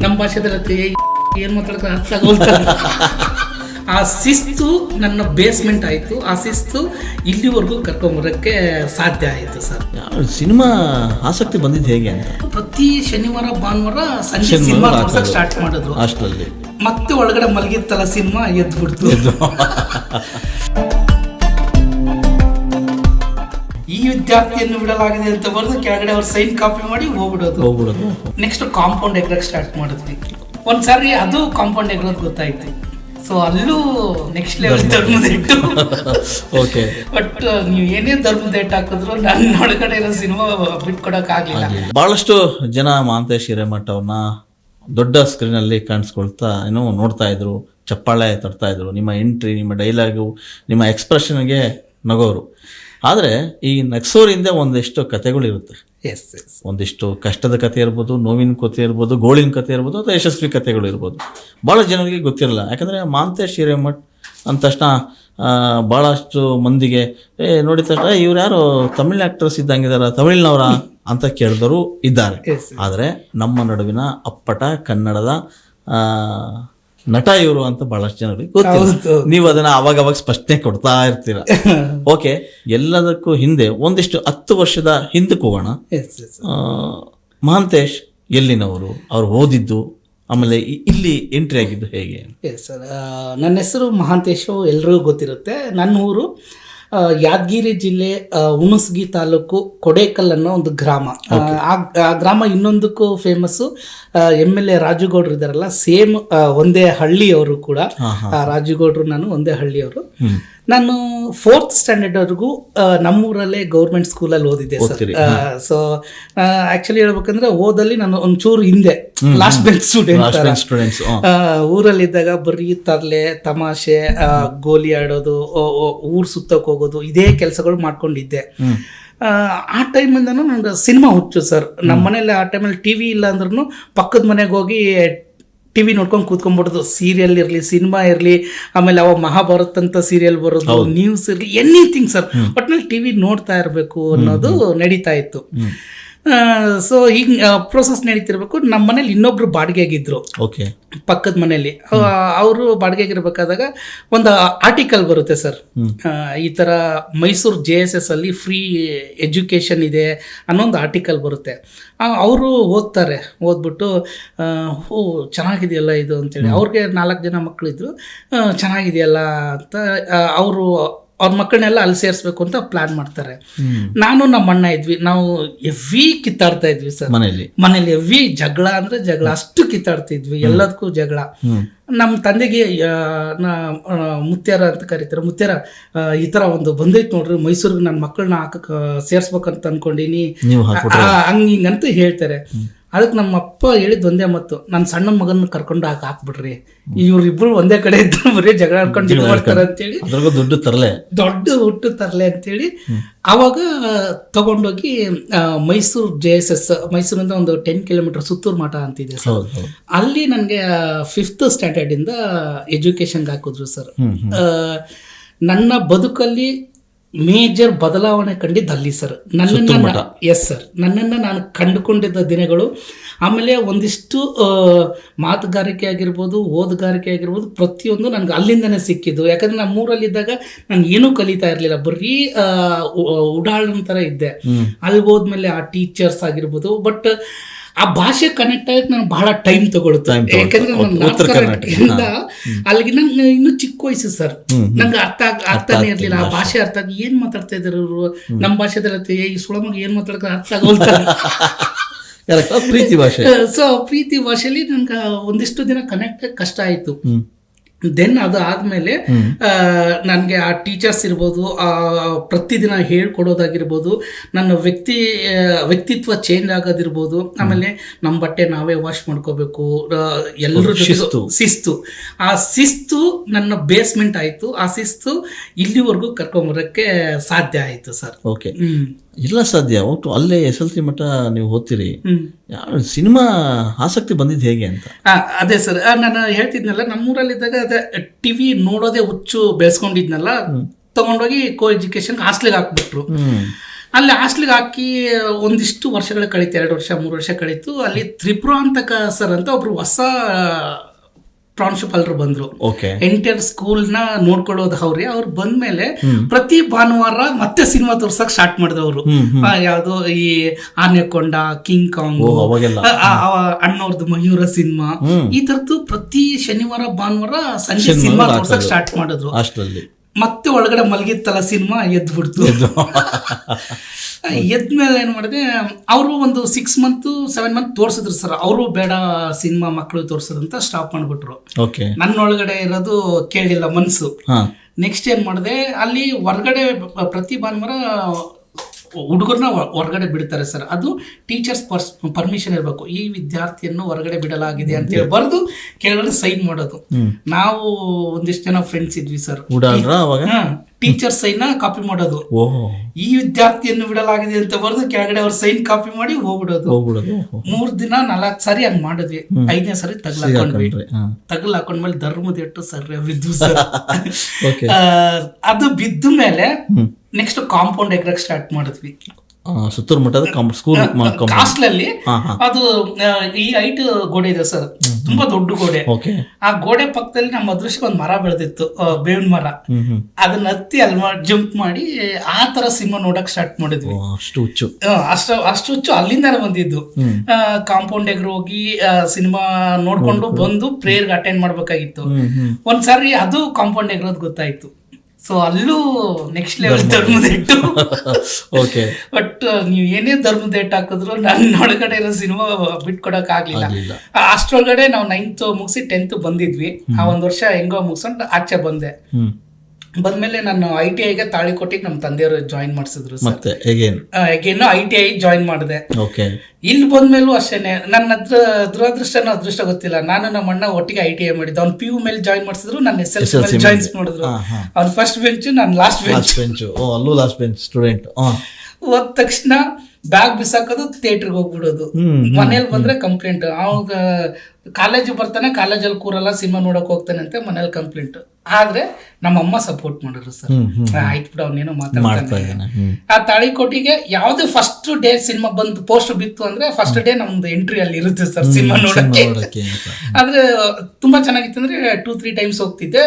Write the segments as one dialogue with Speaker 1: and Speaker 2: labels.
Speaker 1: ನಮ್ಮ ಭಾಷೆದಲ್ಲಿ ಏನು ಮಾತಾಡ್ತಾರೆ ಅರ್ಥ ಆಗೋಲ್ತಾ ಆ ಶಿಸ್ತು ನನ್ನ ಬೇಸ್ಮೆಂಟ್ ಆಯಿತು. ಆ ಶಿಸ್ತು ಇಲ್ಲಿವರೆಗೂ ಕರ್ಕೊಂಬರೋಕ್ಕೆ ಸಾಧ್ಯ ಆಯಿತು ಸರ್.
Speaker 2: ಸಿನಿಮಾ ಆಸಕ್ತಿ ಬಂದಿದ್ದು ಹೇಗೆ ಅಂತ?
Speaker 1: ಪ್ರತಿ ಶನಿವಾರ ಭಾನುವಾರ ಸಂಜೆ ಸಿನಿಮಾ
Speaker 2: ತೋರ್ಸಕ್ಕೆ
Speaker 1: ತೋರ್ಸಕ್ ಸ್ಟಾರ್ಟ್ ಮಾಡಿದ್ರು.
Speaker 2: ಅಷ್ಟರಲ್ಲಿ.
Speaker 1: ಮತ್ತೆ ಒಳಗಡೆ ಮಲಗಿತ್ತಲ್ಲ ಸಿನಿಮಾ ಎದ್ದು ಬಿಡ್ತು. ಈ ವಿದ್ಯಾರ್ಥಿಯನ್ನು ಬಿಡಲಾಗಿದೆ ಅಂತ ಬರೆದು ಕೆಳಗಡೆ ಅವ್ರು ಸೈನ್ ಕಾಪಿ ಮಾಡಿ ಹೋಗ್ಬಿಡೋದು.
Speaker 2: ಹೋಗ್ಬಿಡೋದು.
Speaker 1: ನೆಕ್ಸ್ಟ್ ಕಾಂಪೌಂಡ್ ಎಗ್ರಕ್ ಸ್ಟಾರ್ಟ್ ಮಾಡಿದ್ವಿ. ಒಂದ್ಸಾರಿ ಅದು ಕಾಂಪೌಂಡ್ ಎಗ್ರೋದು ಗೊತ್ತಾಯ್ತು. ಸೊ ಅಲ್ಲೂ ನೆಕ್ಸ್ಟ್ ಲೆವೆಲ್ ಧರ್ಮದ ಇಟ್ಟು
Speaker 2: ಓಕೆ
Speaker 1: ಬಟ್ ನೀವು ಏನೇ ಧರ್ಮದ ಏಟ್ ಹಾಕಿದ್ರು ನನ್ನ ಒಳಗಡೆ ಇರೋ ಸಿನಿಮಾ ಬಿಟ್ಕೊಡಕ್ ಆಗ್ಲಿಲ್ಲ.
Speaker 2: ಬಹಳಷ್ಟು ಜನ ಮಹಾಂತೇಶ್ ಹಿರೇಮಠ ಅವ್ರನ್ನ ದೊಡ್ಡ ಸ್ಕ್ರೀನಲ್ಲಿ ಕಾಣಿಸ್ಕೊಳ್ತಾ ಏನೋ ನೋಡ್ತಾ ಇದ್ರು. ಚಪ್ಪಾಳೆ ತರ್ತಾ ಇದ್ರು. ನಿಮ್ಮ ಎಂಟ್ರಿ ನಿಮ್ಮ ಡೈಲಾಗು ನಿಮ್ಮ ಎಕ್ಸ್ಪ್ರೆಷನ್ಗೆ ನಗೋರು. ಆದರೆ ಈ ನಕ್ಸೋರಿಂದ ಒಂದಿಷ್ಟು ಕಥೆಗಳಿರುತ್ತೆ.
Speaker 1: ಎಸ್ ಎಸ್
Speaker 2: ಒಂದಿಷ್ಟು ಕಷ್ಟದ ಕಥೆ ಇರ್ಬೋದು ನೋವಿನ ಕಥೆ ಇರ್ಬೋದು ಗೋಳಿನ ಕಥೆ ಇರ್ಬೋದು ಅಥವಾ ಯಶಸ್ವಿ ಕಥೆಗಳು ಇರ್ಬೋದು. ಭಾಳ ಜನರಿಗೆ ಗೊತ್ತಿರಲ್ಲ. ಯಾಕಂದರೆ ಮಾಂತೇಶ್ ಹಿರೇಮಠ್ ಅಂದ ತಕ್ಷಣ ಭಾಳಷ್ಟು ಮಂದಿಗೆ ಏ ನೋಡಿದ ತಕ್ಷಣ ಇವ್ರು ಯಾರು ತಮಿಳ್ ಆ್ಯಕ್ಟರ್ಸ್ ಇದ್ದಂಗಿದಾರ ತಮಿಳ್ನವರ? ಅಂತ ಕೇಳಿದವರು ಇದ್ದಾರೆ. ಆದರೆ ನಮ್ಮ ನಡುವಿನ ಅಪ್ಪಟ ಕನ್ನಡದ ನಟ ಇವರು ಅಂತ ಬಹಳಷ್ಟು ಜನರಿಗೆ ಗೊತ್ತಿಲ್ಲ. ನೀವು ಅದನ್ನ ಅವಾಗ ಅವಾಗ ಸ್ಪಷ್ಟನೆ ಕೊಡ್ತಾ ಇರ್ತೀರ. ಓಕೆ ಎಲ್ಲದಕ್ಕೂ ಹಿಂದೆ ಒಂದಿಷ್ಟು ಹತ್ತು ವರ್ಷದ ಹಿಂದಕ್ಕೆ ಹೋಗೋಣ. ಮಹಾಂತೇಶ್ ಎಲ್ಲಿನವರು? ಅವ್ರು ಓದಿದ್ದು ಆಮೇಲೆ ಇಲ್ಲಿ ಎಂಟ್ರಿ ಆಗಿದ್ದು ಹೇಗೆ?
Speaker 1: ಎಸ್ ಸರ್ ನನ್ನ ಹೆಸರು ಮಹಾಂತೇಶು ಎಲ್ರಿಗೂ ಗೊತ್ತಿರುತ್ತೆ. ನನ್ನ ಊರು ಯಾದಗಿರಿ ಜಿಲ್ಲೆ ಹುಣಸಗಿ ತಾಲೂಕು ಕೊಡೇಕಲ್ ಅನ್ನೋ ಒಂದು ಗ್ರಾಮ. ಆ, ಗ್ರಾಮ ಇನ್ನೊಂದಕ್ಕೂ ಫೇಮಸ್ಸು ಎಂ ಎಲ್ ಎ ರಾಜುಗೌಡ್ರು ಇದಾರಲ್ಲ ಸೇಮ್ ಒಂದೇ ಹಳ್ಳಿಯವರು ಕೂಡ. ರಾಜುಗೌಡ್ರು ನಾನು ಒಂದೇ ಹಳ್ಳಿಯವರು. ನಾನು ಫೋರ್ತ್ ಸ್ಟ್ಯಾಂಡರ್ಡ್ವರೆಗೂ ನಮ್ಮೂರಲ್ಲೇ ಗೌರ್ಮೆಂಟ್ ಸ್ಕೂಲಲ್ಲಿ ಓದಿದ್ದೆ ಸರ್. ಸೊ ಆಕ್ಚುಲಿ ಹೇಳ್ಬೇಕಂದ್ರೆ ಓದಲ್ಲಿ ನಾನು ಒಂಚೂರು ಹಿಂದೆ ಲಾಸ್ಟ್ ಬೆಂಚ್ ಸ್ಟೂಡೆಂಟ್ ಊರಲ್ಲಿದ್ದಾಗ ಬರೀ ತರ್ಲೆ ತಮಾಷೆ ಗೋಲಿ ಆಡೋದು ಊರ್ ಸುತ್ತಕ್ಕೆ ಹೋಗೋದು ಇದೇ ಕೆಲಸಗಳು ಮಾಡ್ಕೊಂಡಿದ್ದೆ. ಆ, ಟೈಮಿಂದನೂ ನಂಗೆ ಸಿನಿಮಾ ಹುಚ್ಚು ಸರ್. ನಮ್ಮ ಮನೇಲಿ ಆ ಟೈಮಲ್ಲಿ ಟಿ ವಿ ಇಲ್ಲ ಅಂದ್ರೂ ಪಕ್ಕದ ಮನೆಗೆ ಹೋಗಿ ಟಿ ವಿ ನೋಡ್ಕೊಂಡು ಕೂತ್ಕೊಂಡ್ಬಿಡೋದು. ಸೀರಿಯಲ್ ಇರಲಿ ಸಿನಿಮಾ ಇರಲಿ ಆಮೇಲೆ ಅವ ಮಹಾಭಾರತ್ ಅಂತ ಸೀರಿಯಲ್ ಬರೋದು ನ್ಯೂಸ್ ಇರಲಿ ಎನಿಥಿಂಗ್ ಸರ್ ಒಟ್ನಲ್ಲಿ ಟಿ ವಿ ನೋಡ್ತಾ ಇರಬೇಕು ಅನ್ನೋದು ನಡೀತಾ ಇತ್ತು. ಸೊ ಹಿಂಗೆ ಪ್ರೋಸೆಸ್ ನಡೀತಿರ್ಬೇಕು. ನಮ್ಮ ಮನೇಲಿ ಇನ್ನೊಬ್ರು ಬಾಡಿಗೆಗಿದ್ರು.
Speaker 2: ಓಕೆ
Speaker 1: ಪಕ್ಕದ ಮನೆಯಲ್ಲಿ ಅವರು ಬಾಡಿಗೆಗಿರ್ಬೇಕಾದಾಗ ಒಂದು ಆರ್ಟಿಕಲ್ ಬರುತ್ತೆ ಸರ್. ಈ ಥರ ಮೈಸೂರು ಜೆ ಎಸ್ ಎಸ್ ಅಲ್ಲಿ ಫ್ರೀ ಎಜುಕೇಷನ್ ಇದೆ ಅನ್ನೋ ಒಂದು ಆರ್ಟಿಕಲ್ ಬರುತ್ತೆ ಅವರು ಓದ್ತಾರೆ. ಓದ್ಬಿಟ್ಟು ಓ ಚೆನ್ನಾಗಿದೆಯಲ್ಲ ಇದು ಅಂತೇಳಿ. ಅವ್ರಿಗೆ ನಾಲ್ಕು ಜನ ಮಕ್ಕಳಿದ್ರು ಚೆನ್ನಾಗಿದೆಯಲ್ಲ ಅಂತ ಅವರು ಅವ್ರ ಮಕ್ಕಳನ್ನೆಲ್ಲ ಅಲ್ಲಿ ಸೇರಿಸ್ಬೇಕು ಅಂತ ಪ್ಲಾನ್ ಮಾಡ್ತಾರೆ. ನಾನು ನಮ್ಮ ಅಣ್ಣ ಇದ್ವಿ. ನಾವು ಎವ್ವಿ ಕಿತ್ತಾಡ್ತಾ ಇದ್ವಿ ಸರ್.
Speaker 2: ಮನೆಯಲ್ಲಿ?
Speaker 1: ಮನೇಲಿ ಎವ್ವಿ ಜಗಳ ಅಂದ್ರೆ ಜಗಳ. ಅಷ್ಟು ಕಿತ್ತಾಡ್ತಿದ್ವಿ. ಎಲ್ಲದಕ್ಕೂ ಜಗಳ. ನಮ್ಮ ತಂದೆಗೆ ಮುತ್ಯಾರ ಅಂತ ಕರೀತಾರೆ. ಮುತ್ಯಾರ ಈ ತರ ಒಂದು ಬಂದೈತೆ ನೋಡ್ರಿ. ಮೈಸೂರಿಗೆ ನನ್ನ ಮಕ್ಕಳನ್ನ ಹಾಕಕ್ ಸೇರ್ಸ್ಬೇಕಂತ ಅನ್ಕೊಂಡಿನಿ. ಹಂಗ ಹಿಂಗಂತ ಹೇಳ್ತಾರೆ. ಅದಕ್ಕೆ ನಮ್ಮ ಅಪ್ಪ ಹೇಳಿದ್ ಒಂದೇ ಮತ್ತು ನನ್ನ ಸಣ್ಣ ಮಗನ ಕರ್ಕೊಂಡು ಹಾಕಿ ಹಾಕ್ಬಿಡ್ರಿ. ಇವ್ರಿಬ್ರು ಒಂದೇ ಕಡೆ ಇದ್ರು ಬರೀ ಜಗಳ ಆಡ್ಕೊಂಡು ಇದು ಮಾಡ್ತಾರೆ ಅಂತೇಳಿ.
Speaker 2: ದೊಡ್ಡ ತರಲೆ.
Speaker 1: ದೊಡ್ಡ ಹುಟ್ಟು ತರಲೆ ಅಂತೇಳಿ. ಆವಾಗ ತಗೊಂಡೋಗಿ ಮೈಸೂರು ಜೆ ಎಸ್ ಎಸ್ ಮೈಸೂರಿಂದ ಒಂದು ಟೆನ್ ಕಿಲೋಮೀಟರ್ ಸುತ್ತೂರು ಮಠ ಅಂತಿದೆ ಸರ್. ಅಲ್ಲಿ ನನಗೆ ಫಿಫ್ತ್ ಸ್ಟ್ಯಾಂಡರ್ಡಿಂದ ಎಜುಕೇಷನ್ಗೆ ಹಾಕಿದ್ರು ಸರ್. ನನ್ನ ಬದುಕಲ್ಲಿ ಮೇಜರ್ ಬದಲಾವಣೆ ಕಂಡಿದ್ದು ಅಲ್ಲಿ ಸರ್ ನನ್ನನ್ನು ಎಸ್ ಸರ್ ನನ್ನನ್ನು ನಾನು ಕಂಡುಕೊಂಡಿದ್ದ ದಿನಗಳು ಆಮೇಲೆ ಒಂದಿಷ್ಟು ಮಾತುಗಾರಿಕೆ ಆಗಿರ್ಬೋದು ಓದುಗಾರಿಕೆ ಆಗಿರ್ಬೋದು ಪ್ರತಿಯೊಂದು ನನಗೆ ಅಲ್ಲಿಂದನೇ ಸಿಕ್ಕಿದ್ದು. ಯಾಕಂದ್ರೆ ನಾನು ಮೂರಲ್ಲಿದ್ದಾಗ ನಾನು ಏನೂ ಕಲಿತಾ ಇರಲಿಲ್ಲ. ಬರೀ ಉಡಾಳನ ಥರ ಇದ್ದೆ. ಅಲ್ಲಿ ಹೋದ್ಮೇಲೆ ಆ ಟೀಚರ್ಸ್ ಆಗಿರ್ಬೋದು ಬಟ್ ಆ ಭಾಷೆ ಕನೆಕ್ಟ್ ಆಗಕ್ಕೆ ನನಗೆ ಬಹಳ ಟೈಮ್ ತಗೊಳುತ್ತೆ. ಯಾಕಂದ್ರೆ. ಕರ್ನಾಟಕದಿಂದ ಅಲ್ಲಿಗೆ ನಂಗೆ ಇನ್ನೂ ಚಿಕ್ಕ ವಯಸ್ಸು ಸರ್. ನಂಗೆ ಅರ್ಥ ಆಗ್- ಅರ್ಥನೇ ಇರ್ಲಿಲ್ಲ. ಆ ಭಾಷೆ ಅರ್ಥ ಆಗಿ ಏನ್ ಮಾತಾಡ್ತಾ ಇದಾರೆ ಅವರು ನಮ್ಮ ಭಾಷೆದಲ್ಲಿ ಈ ಸುಳಮಗ ಏನ್ ಮಾತಾಡ್ತಾರೆ ಅರ್ಥ.
Speaker 2: ಅದು ಪ್ರೀತಿ ಭಾಷೆ.
Speaker 1: ಸೊ ಪ್ರೀತಿ ಭಾಷೆಲಿ ನನ್ಗೆ ಒಂದಿಷ್ಟು ದಿನ ಕನೆಕ್ಟ್ ಕಷ್ಟ ಆಯ್ತು. ದೆನ್ ಅದು ಆದಮೇಲೆ ನನಗೆ ಆ ಟೀಚರ್ಸ್ ಇರ್ಬೋದು ಆ ಪ್ರತಿದಿನ ಹೇಳ್ಕೊಡೋದಾಗಿರ್ಬೋದು ನನ್ನ ವ್ಯಕ್ತಿ ವ್ಯಕ್ತಿತ್ವ ಚೇಂಜ್ ಆಗೋದಿರ್ಬೋದು ಆಮೇಲೆ ನಮ್ಮ ಬಟ್ಟೆ ನಾವೇ ವಾಶ್ ಮಾಡ್ಕೋಬೇಕು ಎಲ್ಲರೂ
Speaker 2: ಶಿಸ್ತು.
Speaker 1: ಶಿಸ್ತು. ಆ ಶಿಸ್ತು ನನ್ನ ಬೇಸ್ಮೆಂಟ್ ಆಯಿತು ಆ ಶಿಸ್ತು ಇಲ್ಲಿವರೆಗೂ ಕರ್ಕೊಂಬರೋಕ್ಕೆ ಸಾಧ್ಯ ಆಯಿತು ಸರ್.
Speaker 2: ಓಕೆ ಇಲ್ಲ ಸಾಧ್ಯ. ಒಟ್ಟು ಅಲ್ಲೇ ಎಸ್ ಎಲ್ ಸಿ ಮಠ ನೀವು ಓದ್ತೀರಿ ಸಿನಿಮಾ ಆಸಕ್ತಿ ಬಂದಿದ್ದು ಹೇಗೆ ಅಂತ?
Speaker 1: ಅದೇ ಸರ್. ನಾನು ಹೇಳ್ತಿದ್ನಲ್ಲ ನಮ್ಮೂರಲ್ಲಿದ್ದಾಗ ಅದೇ ಟಿವಿ ನೋಡೋದೇ ಹುಚ್ಚು ಬೆಳೆಸ್ಕೊಂಡಿದ್ನಲ್ಲ ತಗೊಂಡೋಗಿ ಕೋ ಎಜುಕೇಶನ್ ಹಾಸ್ಟ್ಲಿಗೆ ಹಾಕ್ಬಿಟ್ರು. ಅಲ್ಲಿ ಹಾಸ್ಟ್ಲಿಗೆ ಹಾಕಿ ಒಂದಿಷ್ಟು ವರ್ಷಗಳ ಕಳೀತು ಎರಡು ವರ್ಷ ಮೂರು ವರ್ಷ ಕಳೀತು. ಅಲ್ಲಿ ತ್ರಿಪುರ ಅಂತಕ ಸರ್ ಅಂತ ಒಬ್ರು ಹೊಸ ಪ್ರಾಂಶುಪಾಲರು ಬಂದ್ರು. ಎಂಟರ್ ಸ್ಕೂಲ್ನ ನೋಡ್ಕೊಳ್ಳೋದು ಅವ್ರಿ. ಅವ್ರು ಬಂದ್ಮೇಲೆ ಪ್ರತಿ ಭಾನುವಾರ ಮತ್ತೆ ಸಿನಿಮಾ ತೋರ್ಸಕ್ ಸ್ಟಾರ್ಟ್ ಮಾಡಿದ್ರು ಅವರು ಯಾವ್ದು ಈ ಆನೆಕೊಂಡ ಕಿಂಗ್ ಕಾಂಗ್. ಅಣ್ಣವ್ರದ್ದು ಮಯೂರ ಸಿನಿಮಾ. ಈ ತರದ್ದು ಪ್ರತಿ ಶನಿವಾರ ಭಾನುವಾರ ಸಂಜೆ ಸಿನಿಮಾ. ತೋರ್ಸಕ್ ಸ್ಟಾರ್ಟ್ ಮಾಡಿದ್ರು.
Speaker 2: ಅಷ್ಟರಲ್ಲಿ.
Speaker 1: ಮತ್ತೆ ಒಳಗಡೆ ಮಲಗಿತ್ತಲ್ಲ ಸಿನಿಮಾ ಎದ್ಬಿಡ್ತು ಎದ್ಮೇಲೆ ಏನು ಮಾಡಿದೆ ಅವರು ಒಂದು ಸಿಕ್ಸ್ ಮಂತ್ ಸೆವೆನ್ ಮಂತ್ ತೋರ್ಸಿದ್ರು ಸರ್ ಅವರು ಬೇಡ ಸಿನಿಮಾ ಮಕ್ಕಳು ತೋರಿಸೋದಂತ ಸ್ಟಾಪ್ ಮಾಡ್ಬಿಟ್ರು.
Speaker 2: ಓಕೆ
Speaker 1: ನನ್ನೊಳಗಡೆ ಇರೋದು ಕೇಳಿಲ್ಲ
Speaker 2: ಮನಸ್ಸು
Speaker 1: ನೆಕ್ಸ್ಟ್ ಏನು ಮಾಡಿದೆ ಅಲ್ಲಿ ಹೊರಗಡೆ ಪ್ರತಿ ಭಾನುವಾರ ಹುಡುಗರನ್ನ ಹೊರಗಡೆ ಬಿಡ್ತಾರೆ ಸರ್. ಅದು ಟೀಚರ್ಸ್ ಪರ್ಸ್ ಪರ್ಮಿಷನ್ ಇರಬೇಕು. ಈ ವಿದ್ಯಾರ್ಥಿಯನ್ನು ಹೊರಗಡೆ ಬಿಡಲಾಗಿದೆ ಅಂತ ಹೇಳಿ ಬರೆದು ಕೆಳಗಡೆ ಸೈನ್ ಮಾಡೋದು. ನಾವು ಒಂದಿಷ್ಟು ಜನ ಫ್ರೆಂಡ್ಸ್ ಇದ್ವಿ ಸರ್ ಟೀಚರ್ ಸೈನ್ ಕಾಪಿ ಮಾಡೋದು. ಈ ವಿದ್ಯಾರ್ಥಿಯನ್ನು ಬಿಡಲಾಗಿದೆ ಅಂತ ಬರೆದು ಕೆಳಗಡೆ ಅವ್ರ ಸೈನ್ ಕಾಪಿ ಮಾಡಿ ಹೋಗ್ಬಿಡೋದು. ಮೂರ್ ದಿನ ನಾಲ್ಕು ಸಾರಿ ಹಂಗ್ ಮಾಡಿದ್ವಿ. ಐದನೇ ಸಾರಿ ತಗಲ್
Speaker 2: ಹಾಕೊಂಡ್ವಿ. ಹಾ.
Speaker 1: ತಗಲ್ ಹಾಕೊಂಡ್ಮೇಲೆ ಧರ್ಮದ ಇಟ್ಟು ಸರ್ ಬಿದ್ದು ಸರ್ ಅದು ಬಿದ್ದ ಮೇಲೆ ನೆಕ್ಸ್ಟ್ ಕಾಂಪೌಂಡ್ ಎಗ್ರಕ್ ಸ್ಟಾರ್ಟ್ ಮಾಡಿದ್ವಿ.
Speaker 2: ಸುತ್ತೂರು ಮಠದ ಸ್ಕೂಲ್
Speaker 1: ಕಾಸ್ಟ್ಲಲ್ಲಿ ಅದು ಈ ಹೈಟ್ ಗೋಡೆ ಇದೆ ಸರ್. ತುಂಬಾ ದೊಡ್ಡ ಗೋಡೆ. ಆ ಗೋಡೆ ಪಕ್ಕದಲ್ಲಿ ನಮ್ಮ ಅದೃಷ್ಟಕ್ಕೆ ಒಂದು ಮರ ಬೆಳೆದಿತ್ತು ಬೇವಿನ ಮರ. ಅದನ್ನ ಹತ್ತಿ ಅಲ್ಲಿ ಜಂಪ್ ಮಾಡಿ ಆ ತರ ಸಿನಿಮಾ ನೋಡಕ್ ಸ್ಟಾರ್ಟ್ ಮಾಡಿದ್ವಿ.
Speaker 2: ಅಷ್ಟು ಹುಚ್ಚು.
Speaker 1: ಅಷ್ಟು ಅಷ್ಟು ಹುಚ್ಚು ಅಲ್ಲಿಂದಾನೆ ಬಂದಿದ್ದು. ಕಾಂಪೌಂಡ್ ಎಗ್ರ ಹೋಗಿ ಸಿನಿಮಾ ನೋಡ್ಕೊಂಡು ಬಂದು ಪ್ರೇಯರ್ಗೆ ಅಟೆಂಡ್ ಮಾಡ್ಬೇಕಾಗಿತ್ತು. ಒಂದ್ಸಾರಿ ಅದು ಕಾಂಪೌಂಡ್ ಎಗ್ರೋದ್ ಗೊತ್ತಾಯ್ತು. ಸೊ ಅಲ್ಲೂ ನೆಕ್ಸ್ಟ್ ಲೆವೆಲ್ ಧರ್ಮದ ಇಟ್ಟು
Speaker 2: ಓಕೆ
Speaker 1: ಬಟ್ ನೀವು ಏನೇ ಧರ್ಮದ ಏಟ್ ಹಾಕಿದ್ರು ನನ್ನ ಒಳಗಡೆ ಇರೋ ಸಿನಿಮಾ ಬಿಟ್ಕೊಡಕ್ ಆಗ್ಲಿಲ್ಲ. ಅಷ್ಟೊಳಗಡೆ ಅಷ್ಟ್ರೊಳಗಡೆ ನಾವು ನೈನ್ತ್ ಮುಗಿಸಿ ಟೆಂತ್ ಬಂದಿದ್ವಿ. ಆ ಒಂದ್ ವರ್ಷ ಹೆಂಗೋ ಮುಗಿಸ್ಕೊಂಡು ಆಚೆ ಬಂದೆ. ಬಂದ್ಮೇಲೆ ನಾನು ಐ ಟಿ ಐಗೆ ತಾಳಿಕೋಟಿಗೆ ನಮ್ಮ ತಂದೆಯವರು ಜಾಯಿನ್ ಮಾಡಿಸಿದ್ರು ಏನು
Speaker 2: ಮತ್ತೆ
Speaker 1: again I T I join ಮಾಡಿದೆ. ಇಲ್ಲಿ ಬಂದ್ಮೇಲೂ ಅಷ್ಟೇನೆ. ನನ್ನ ಹತ್ರ ದುರದೃಷ್ಟನೋ ಅದೃಷ್ಟ ಗೊತ್ತಿಲ್ಲ. ನಾನು ನಮ್ಮ ಅಣ್ಣ ಒಟ್ಟಿಗೆ ಐ ಟಿ ಐ ಮಾಡಿದ್ದೆ. ಅವ್ನು ಪಿ ಯು ಮೇಲೆ ಜಾಯಿನ್ ಮಾಡಿಸಿದ್ರು ನನ್ನ ಎಸ್ ಎಲ್ ಸಿ ಮೇಲೆ ಜಾಯಿನ್ಸ್ ಮಾಡಿದ್ರು. ಅವ್ನು ಫಸ್ಟ್ ಬೆಂಚ್ ನಾನು ಲಾಸ್ಟ್ ಬೆಂಚ್
Speaker 2: ಬೆಂಚ್ ಅಲ್ಲೂ ಲಾಸ್ಟ್ ಬೆಂಚ್ ಸ್ಟೂಡೆಂಟ್
Speaker 1: ಹೋದ ತಕ್ಷಣ ಬ್ಯಾಗ್ ಬಿಸಾಕೋದು ಥಿಯೇಟರ್ಗೆ ಹೋಗ್ಬಿಡೋದು. ಮನೇಲಿ ಬಂದ್ರೆ ಕಂಪ್ಲೇಂಟ್ ಅವಾಗ ಕಾಲೇಜಿಗೆ ಬರ್ತಾನೆ ಕಾಲೇಜಲ್ಲಿ ಕೂರಲ್ಲ ಸಿನಿಮಾ ನೋಡಕ್ ಹೋಗ್ತಾನೆ ಅಂತ ಮನೇಲಿ ಕಂಪ್ಲೇಂಟ್ ಆದ್ರೆ ನಮ್ಮಮ್ಮ ಸಪೋರ್ಟ್ ಮಾಡಿದ್ರು ಸರ್ ಆಯ್ತು ಬಿಡ ಅವನೇನೋ ಮಾತಾಡ್ತಾನೆ. ಆ ತಾಳಿಕೋಟಿಗೆ ಯಾವ್ದು ಫಸ್ಟ್ ಡೇ ಸಿನಿಮಾ ಬಂದು ಪೋಸ್ಟ್ ಬಿತ್ತು ಅಂದ್ರೆ ಫಸ್ಟ್ ಡೇ ನಮ್ದು ಎಂಟ್ರಿ ಅಲ್ಲಿ ಇರುತ್ತೆ ಸರ್ ಸಿನಿಮಾ ನೋಡಕ್ಕೆ ಆದ್ರೆ ತುಂಬಾ ಚೆನ್ನಾಗಿತ್ತು ಅಂದ್ರೆ ಟೂ ತ್ರೀ ಟೈಮ್ಸ್ ಹೋಗ್ತಿದ್ದೆ.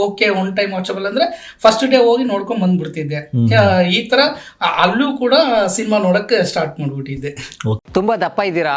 Speaker 1: ಓಕೆ ಒನ್ ಟೈಮ್ ವಾಚಬಲ್ ಅಂದ್ರೆ ಫಸ್ಟ್ ಡೇ ಹೋಗಿ ನೋಡ್ಕೊಂಡ್ ಬಂದ್ಬಿಡ್ತಿದ್ದೆ. ಆ, ಈ ತರ ಅಲ್ಲೂ ಕೂಡ ಸಿನಿಮಾ ನೋಡಕ್ಕೆ ಸ್ಟಾರ್ಟ್ ಮಾಡ್ಬಿಟ್ಟಿದ್ದೆ.
Speaker 3: ತುಂಬಾ ದಪ್ಪ ಇದ್ದೀರಾ?